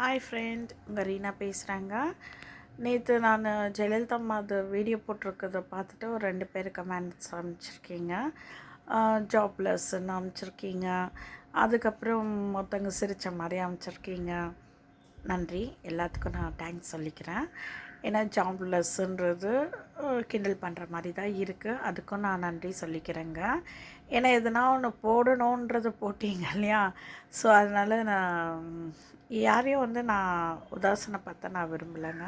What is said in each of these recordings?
Hi friend உங்கள் ரீனா பேசுகிறேங்க நேற்று நான் ஜெயலலிதா அம்மா அது வீடியோ போட்டிருக்கிறத பார்த்துட்டு ஒரு ரெண்டு பேர் கமெண்ட்ஸ் அனுப்பிச்சிருக்கீங்க. ஜாப்லெஸ்ன்னு அனுப்பிச்சிருக்கீங்க. அதுக்கப்புறம் மொத்தவங்க சிரித்த மாதிரி அனுப்பிச்சிருக்கீங்க. நன்றி. எல்லாத்துக்கும் நான் தேங்க்ஸ் சொல்லிக்கிறேன். ஏன்னா ஜாப்லெஸ்ன்றது கிண்டல் பண்ணுற மாதிரி தான் இருக்குது அதுக்கும் நான் நன்றி சொல்லிக்கிறேங்க. ஏன்னா எதுனா ஒன்று போடணுன்றது போட்டீங்க இல்லையா? ஸோ அதனால் நான் யாரையும் வந்து நான் உதாசனப்படுத்த நான் விரும்பலைங்க.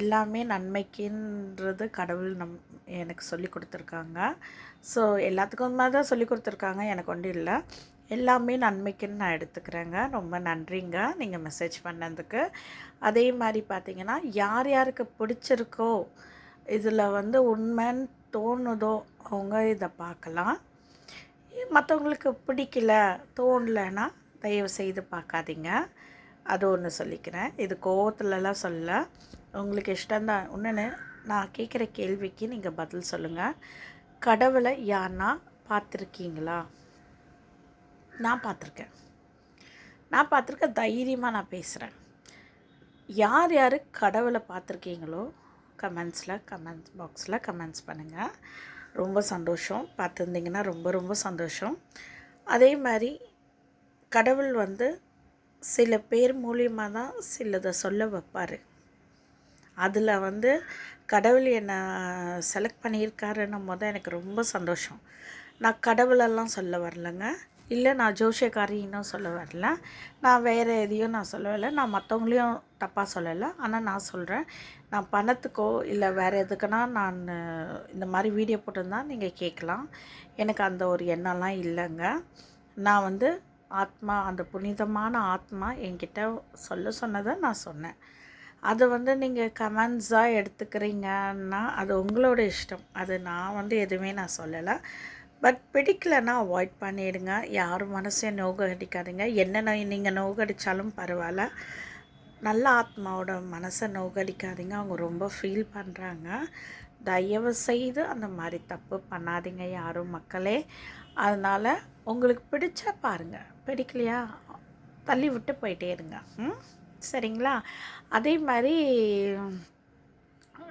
எல்லாமே நன்மைக்குன்றது கடவுள் நம் எனக்கு சொல்லி கொடுத்துருக்காங்க. ஸோ எல்லாத்துக்கும் மாதிரி தான் சொல்லி கொடுத்துருக்காங்க. எனக்கு ஒன்றும் இல்லை. எல்லாமே நன்மைக்குன்னு நான் எடுத்துக்கிறேங்க. ரொம்ப நன்றிங்க. நீங்கள் மெசேஜ் பண்ணதுக்கு. அதே மாதிரி பார்த்தீங்கன்னா யார் யாருக்கு பிடிச்சிருக்கோ இதில் வந்து உண்மைன்னு தோணுதோ அவங்க இதை பார்க்கலாம் மற்றவங்களுக்கு பிடிக்கல தோணலைன்னா தயவு செய்து பார்க்காதீங்க அது ஒன்று சொல்லிக்கிறேன். இது கோவத்துலலாம் சொல்ல உங்களுக்கு இஷ்டம்தான் ஒன்றுன்னு நான் கேட்குற கேள்விக்கு நீங்கள் பதில் சொல்லுங்கள் கடவுளை யாருன்னா பார்த்துருக்கீங்களா நான் பார்த்துருக்கேன். நான் பார்த்துருக்கேன் தைரியமாக நான் பேசுகிறேன் யார் யார் கடவுளை பார்த்துருக்கீங்களோ கமெண்ட்ஸில் கமெண்ட்ஸ் பாக்ஸில் கமெண்ட்ஸ் பண்ணுங்கள் ரொம்ப சந்தோஷம். பார்த்துருந்தீங்கன்னா ரொம்ப ரொம்ப சந்தோஷம். அதே மாதிரி கடவுள் வந்து சில பேர் மூலியமாக தான் சிலதை சொல்ல வைப்பார். அதில் வந்து கடவுள் என்னை செலக்ட் பண்ணியிருக்காருன்னும் போது எனக்கு ரொம்ப சந்தோஷம். நான் கடவுளெல்லாம் சொல்ல வரலங்க. இல்லை நான் ஜோஷியக்காரின்னு சொல்ல வரல. நான் வேறு எதையும் நான் சொல்லலை நான் மற்றவங்களையும் தப்பாக சொல்லலை. ஆனால் நான் சொல்கிறேன் நான் பணத்துக்கோ இல்லை வேறு எதுக்குன்னா நான் இந்த மாதிரி வீடியோ போட்டிருந்தா நீங்கள் கேட்கலாம் எனக்கு அந்த ஒரு எண்ணம்லாம் இல்லைங்க. நான் வந்து ஆத்மா அந்த புனிதமான ஆத்மா என்கிட்ட சொல்ல சொன்னதை நான் சொன்னேன். அதை வந்து நீங்கள் கமெண்ட்ஸாக எடுத்துக்கிறீங்கன்னா அது உங்களோட இஷ்டம். அது நான் வந்து எதுவுமே நான் சொல்லலை. பட் பிடிக்கலன்னா அவாய்ட் பண்ணிடுங்க. யாரும் மனசையும் நோகடிக்காதீங்க. என்னென்ன என்ன நோய் நீங்கள் நோகடித்தாலும் பரவாயில்ல. நல்ல ஆத்மாவோட மனசை நோகடிக்காதீங்க. அவங்க ரொம்ப ஃபீல் பண்ணுறாங்க தயவு செய்து அந்த மாதிரி தப்பு பண்ணாதீங்க யாரும் மக்களே. அதனால் உங்களுக்கு பிடிச்சா பாருங்கள் பிடிக்கலையா? தள்ளி விட்டு போயிட்டே இருங்க. ம்? சரிங்களா? அதே மாதிரி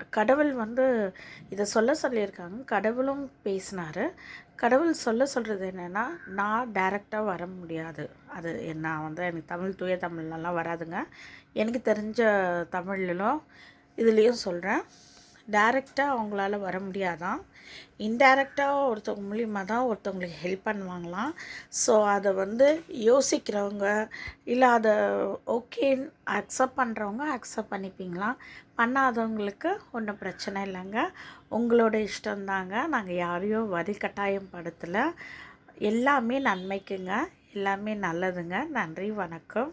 கடவுள் வந்து இதை சொல்ல சொல்லியிருக்காங்க. கடவுளும் பேசினார். கடவுள் சொல்ல சொல்கிறது என்னென்னா நான் டைரெக்டாக வர முடியாது. அது நான் வந்து எனக்கு தமிழ் தூய தமிழ்லலாம் வராதுங்க. எனக்கு தெரிஞ்ச தமிழ்லும் இதுலேயும் சொல்கிறேன் டைரெக்டாக அவங்களால வர முடியாதான். இன்டைரக்டாக ஒருத்தவங்க மூலியமாக தான் ஒருத்தவங்களுக்கு ஹெல்ப் பண்ணுவாங்களாம். ஸோ அதை வந்து யோசிக்கிறவங்க இல்லை அதை ஓகேன்னு அக்செப்ட் பண்ணுறவங்க அக்செப்ட் பண்ணிப்பீங்களாம். பண்ணாதவங்களுக்கு ஒன்றும் பிரச்சனை இல்லைங்க. உங்களோட இஷ்டம்தாங்க நாங்கள் யாரையும் வரி கட்டாயம் படுத்தலை. எல்லாமே நன்மைக்குங்க. எல்லாமே நல்லதுங்க. நன்றி வணக்கம்.